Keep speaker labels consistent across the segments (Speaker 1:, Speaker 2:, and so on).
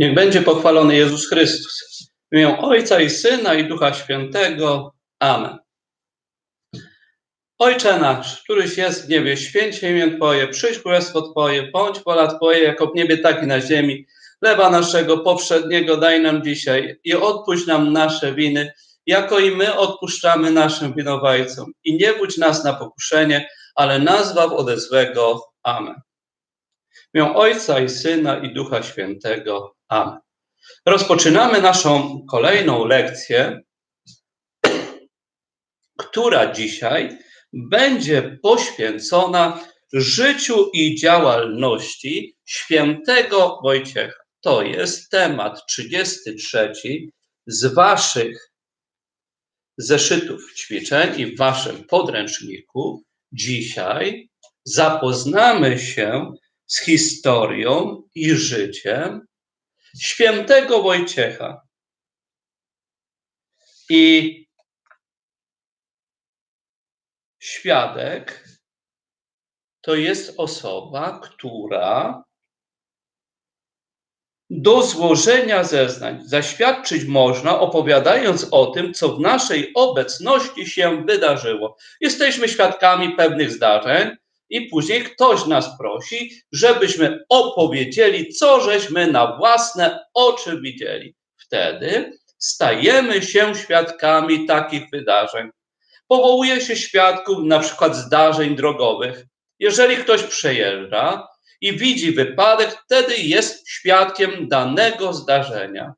Speaker 1: Niech będzie pochwalony Jezus Chrystus. W imię Ojca i Syna i Ducha Świętego. Amen. Ojcze nasz, któryś jest w niebie, święć imię Twoje, przyjdź królestwo Twoje, bądź wola Twoja, jako w niebie, tak i na ziemi. Lewa naszego poprzedniego daj nam dzisiaj i odpuść nam nasze winy, jako i my odpuszczamy naszym winowajcom. I nie wódź nas na pokuszenie, ale nas zbaw ode złego. Amen. W imię Ojca i Syna i Ducha Świętego. Amen. Rozpoczynamy naszą kolejną lekcję, która dzisiaj będzie poświęcona życiu i działalności świętego Wojciecha. To jest temat 33 z Waszych zeszytów ćwiczeń i w Waszym podręczniku. Dzisiaj zapoznamy się z historią i życiem świętego Wojciecha. I świadek to jest osoba, która do złożenia zeznań zaświadczyć można, opowiadając o tym, co w naszej obecności się wydarzyło. Jesteśmy świadkami pewnych zdarzeń, i później ktoś nas prosi, żebyśmy opowiedzieli, co żeśmy na własne oczy widzieli. Wtedy stajemy się świadkami takich wydarzeń. Powołuje się świadków na przykład zdarzeń drogowych. Jeżeli ktoś przejeżdża i widzi wypadek, wtedy jest świadkiem danego zdarzenia.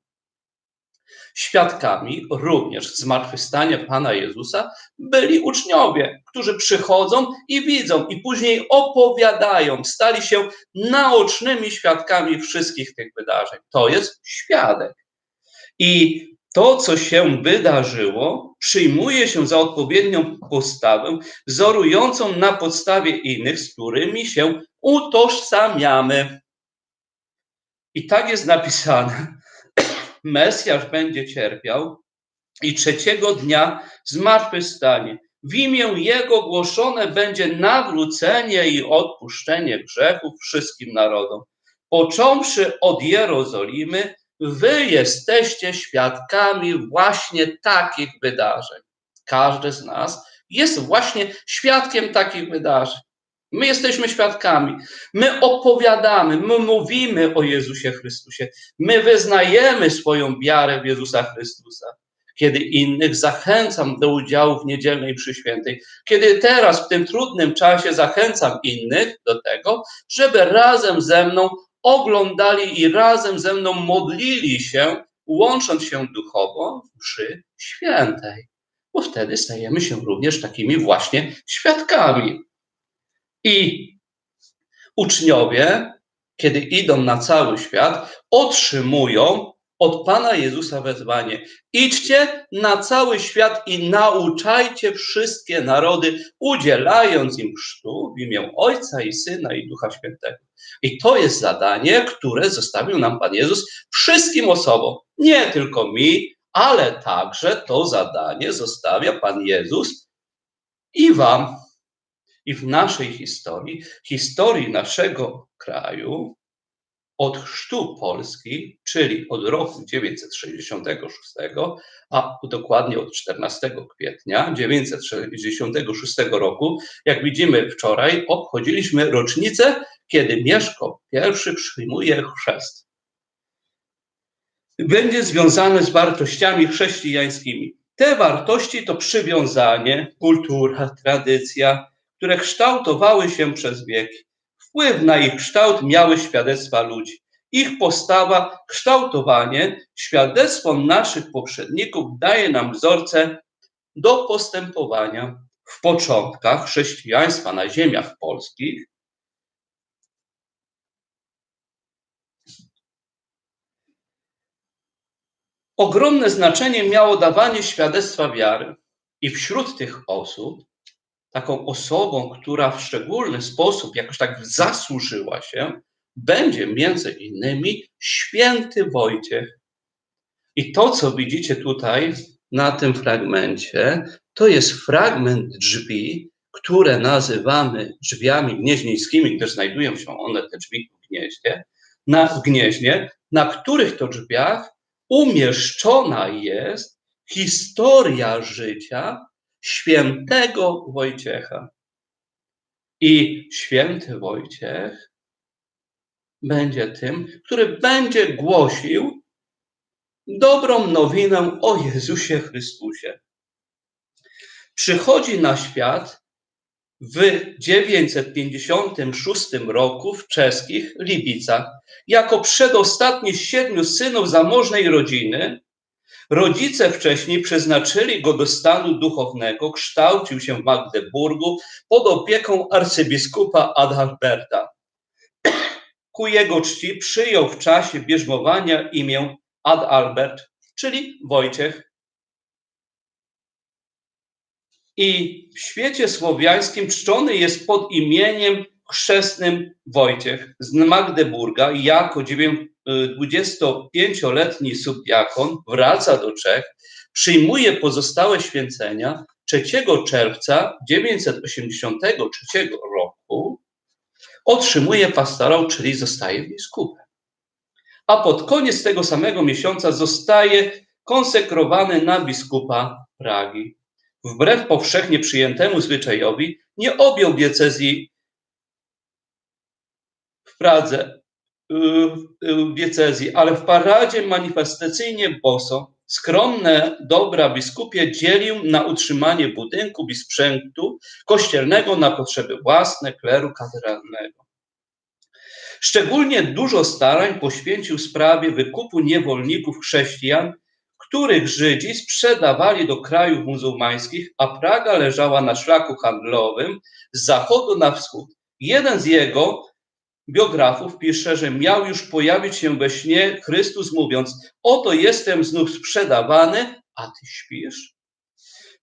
Speaker 1: Świadkami również zmartwychwstania Pana Jezusa byli uczniowie, którzy przychodzą i widzą, i później opowiadają, stali się naocznymi świadkami wszystkich tych wydarzeń. To jest świadek. I to, co się wydarzyło, przyjmuje się za odpowiednią postawę, wzorującą na podstawie innych, z którymi się utożsamiamy. I tak jest napisane Mesjasz będzie cierpiał i trzeciego dnia zmartwychwstanie. W imię Jego głoszone będzie nawrócenie i odpuszczenie grzechów wszystkim narodom. Począwszy od Jerozolimy, wy jesteście świadkami właśnie takich wydarzeń. Każdy z nas jest właśnie świadkiem takich wydarzeń. My jesteśmy świadkami. My opowiadamy, my mówimy o Jezusie Chrystusie. My wyznajemy swoją wiarę w Jezusa Chrystusa. Kiedy innych zachęcam do udziału w niedzielnej przyświętej, kiedy teraz w tym trudnym czasie zachęcam innych do tego, żeby razem ze mną oglądali i razem ze mną modlili się, łącząc się duchowo przy świętej. Bo wtedy stajemy się również takimi właśnie świadkami. I uczniowie, kiedy idą na cały świat, otrzymują od Pana Jezusa wezwanie: idźcie na cały świat i nauczajcie wszystkie narody, udzielając im chrztu w imię Ojca i Syna i Ducha Świętego. I to jest zadanie, które zostawił nam Pan Jezus wszystkim osobom, nie tylko mi, ale także to zadanie zostawia Pan Jezus i Wam i w naszej historii, historii naszego kraju, od chrztu Polski, czyli od roku 966, a dokładnie od 14 kwietnia 966 roku, jak widzimy wczoraj, obchodziliśmy rocznicę, kiedy Mieszko I przyjmuje chrzest. Będzie związane z wartościami chrześcijańskimi. Te wartości to przywiązanie, kultura, tradycja, które kształtowały się przez wieki. Wpływ na ich kształt miały świadectwa ludzi. Ich postawa, kształtowanie, świadectwo naszych poprzedników daje nam wzorce do postępowania. W początkach chrześcijaństwa na ziemiach polskich ogromne znaczenie miało dawanie świadectwa wiary. I wśród tych osób taką osobą, która w szczególny sposób jakoś tak zasłużyła się, będzie między innymi święty Wojciech. I to, co widzicie tutaj na tym fragmencie, to jest fragment drzwi, które nazywamy drzwiami gnieźnieńskimi, gdyż znajdują się one, te drzwi w gnieździe. na w Gnieźnie, na których to drzwiach umieszczona jest historia życia świętego Wojciecha. I święty Wojciech będzie tym, który będzie głosił dobrą nowinę o Jezusie Chrystusie. Przychodzi na świat w 956 roku w czeskich Libicach jako przedostatni z siedmiu synów zamożnej rodziny. Rodzice wcześniej przeznaczyli go do stanu duchownego, kształcił się w Magdeburgu pod opieką arcybiskupa Adalberta. Ku jego czci przyjął w czasie bierzmowania imię Adalbert, czyli Wojciech i w świecie słowiańskim czczony jest pod imieniem chrzestnym Wojciech z Magdeburga jako 25-letni subdiakon wraca do Czech, przyjmuje pozostałe święcenia 3 czerwca 983 roku otrzymuje pastorał, czyli zostaje biskupem. A pod koniec tego samego miesiąca zostaje konsekrowany na biskupa Pragi wbrew powszechnie przyjętemu zwyczajowi, nie objął diecezji Pradze, y, y, diecezji, ale w paradzie manifestacyjnie boso skromne dobra biskupie dzielił na utrzymanie budynku i sprzętu kościelnego na potrzeby własne kleru katedralnego. Szczególnie dużo starań poświęcił sprawie wykupu niewolników chrześcijan których Żydzi sprzedawali do krajów muzułmańskich, a Praga leżała na szlaku handlowym z zachodu na wschód. Jeden z jego biografów pisze, że miał już pojawić się we śnie Chrystus, mówiąc: Oto jestem znów sprzedawany, a ty śpisz.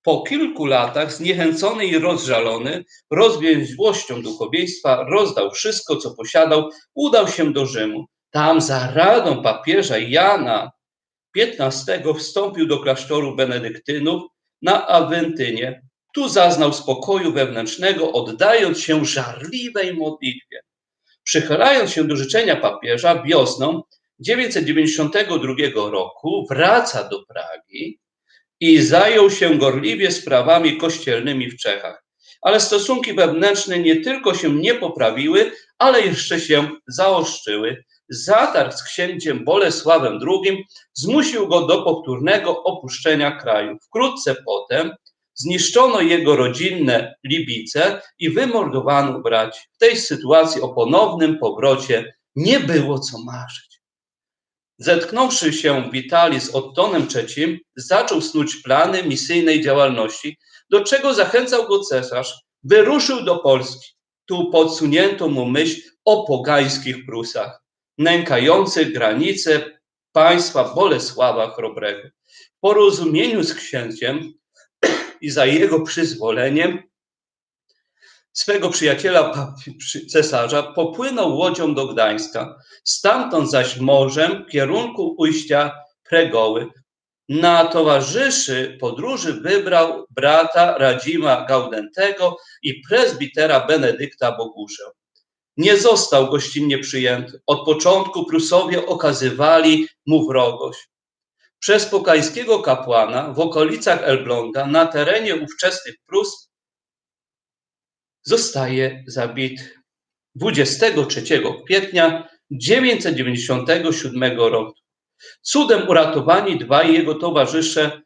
Speaker 1: Po kilku latach, zniechęcony i rozżalony, rozwięzłością duchowieństwa, rozdał wszystko, co posiadał, udał się do Rzymu. Tam za radą papieża Jana 15 wstąpił do klasztoru benedyktynów na Awentynie. Tu zaznał spokoju wewnętrznego, oddając się żarliwej modlitwie. Przychylając się do życzenia papieża, wiosną 992 roku wraca do Pragi i zajął się gorliwie sprawami kościelnymi w Czechach. Ale stosunki wewnętrzne nie tylko się nie poprawiły, ale jeszcze się zaostrzyły zatarg z księciem Bolesławem II zmusił go do powtórnego opuszczenia kraju. Wkrótce potem zniszczono jego rodzinne Libice i wymordowano braci. W tej sytuacji o ponownym powrocie nie było co marzyć. Zetknąwszy się w Italii z Ottonem III, zaczął snuć plany misyjnej działalności, do czego zachęcał go cesarz. Wyruszył do Polski. Tu podsunięto mu myśl o pogańskich Prusach nękających granice państwa Bolesława Chrobrego. W porozumieniu z księciem i za jego przyzwoleniem swego przyjaciela cesarza popłynął łodzią do Gdańska, stamtąd zaś morzem w kierunku ujścia Pregoły. Na towarzyszy podróży wybrał brata Radzima Gaudentego i prezbitera Benedykta Boguszę nie został gościnnie przyjęty. Od początku Prusowie okazywali mu wrogość. Przez pokańskiego kapłana w okolicach Elbląga na terenie ówczesnych Prus zostaje zabity 23 kwietnia 997 roku. Cudem uratowani dwaj jego towarzysze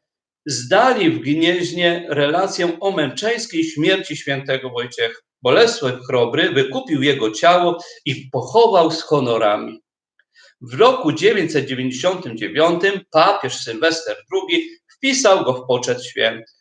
Speaker 1: zdali w Gnieźnie relację o męczeńskiej śmierci świętego Wojciecha. Bolesław Chrobry wykupił jego ciało i pochował z honorami. W roku 999 papież Sylwester II wpisał go w poczet święty.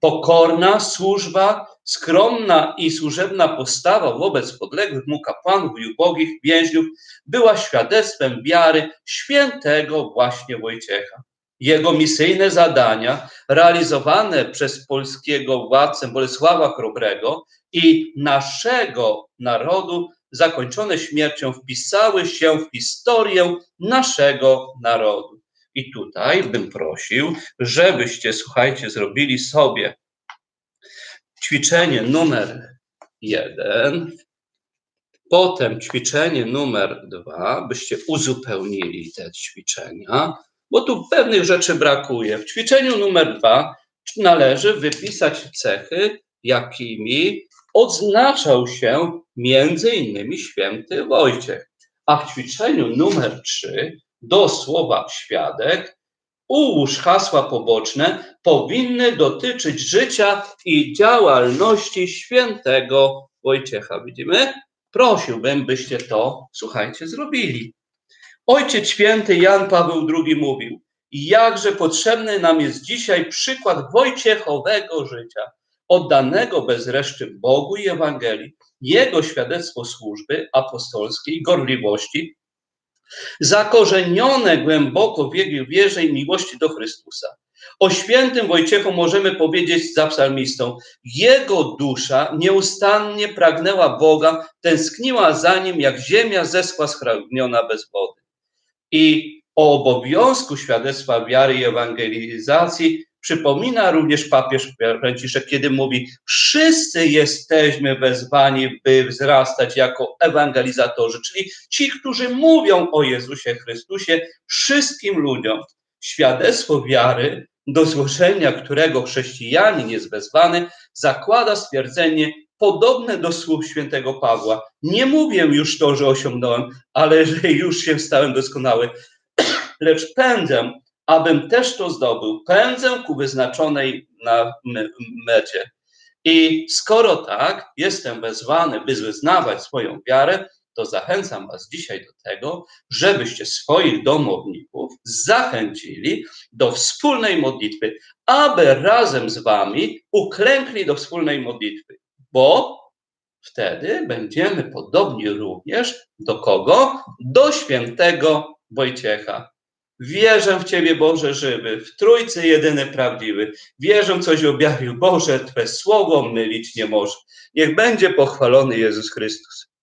Speaker 1: Pokorna służba, skromna i służebna postawa wobec podległych mu kapłanów i ubogich więźniów była świadectwem wiary świętego właśnie Wojciecha. Jego misyjne zadania, realizowane przez polskiego władcę Bolesława Chrobrego, i naszego narodu, zakończone śmiercią, wpisały się w historię naszego narodu. I tutaj bym prosił, żebyście, słuchajcie, zrobili sobie ćwiczenie numer jeden. Potem ćwiczenie numer dwa, byście uzupełnili te ćwiczenia, bo tu pewnych rzeczy brakuje. W ćwiczeniu numer dwa należy wypisać cechy, jakimi odznaczał się między innymi święty Wojciech. A w ćwiczeniu numer trzy do słowa świadek ułóż hasła poboczne powinny dotyczyć życia i działalności świętego Wojciecha. Widzimy? Prosiłbym, byście to, słuchajcie, zrobili. Ojciec święty Jan Paweł II mówił, jakże potrzebny nam jest dzisiaj przykład Wojciechowego życia, oddanego bez reszty Bogu i Ewangelii, jego świadectwo służby apostolskiej, gorliwości, zakorzenione głęboko w jego wierze i miłości do Chrystusa. O świętym Wojciechu możemy powiedzieć za psalmistą: Jego dusza nieustannie pragnęła Boga, tęskniła za nim, jak ziemia zeschła spragniona bez wody. I o obowiązku świadectwa wiary i ewangelizacji przypomina również papież Franciszek, kiedy mówi: Wszyscy jesteśmy wezwani, by wzrastać jako ewangelizatorzy, czyli ci, którzy mówią o Jezusie Chrystusie wszystkim ludziom. Świadectwo wiary, do złożenia którego chrześcijanin jest wezwany, zakłada stwierdzenie podobne do słów świętego Pawła. Nie mówię już to, że osiągnąłem, ale że już się stałem doskonały, lecz pędzę, abym też to zdobył. Pędzę ku wyznaczonej na mecie. I skoro tak, jestem wezwany, by wyznawać swoją wiarę, to zachęcam Was dzisiaj do tego, żebyście swoich domowników zachęcili do wspólnej modlitwy, aby razem z Wami uklękli do wspólnej modlitwy, bo wtedy będziemy podobni również do kogo? Do świętego Wojciecha. Wierzę w Ciebie, Boże żywy, w Trójcy jedyny prawdziwy. Wierzę, coś objawił Boże, Twe słowo mylić nie może. Niech będzie pochwalony Jezus Chrystus.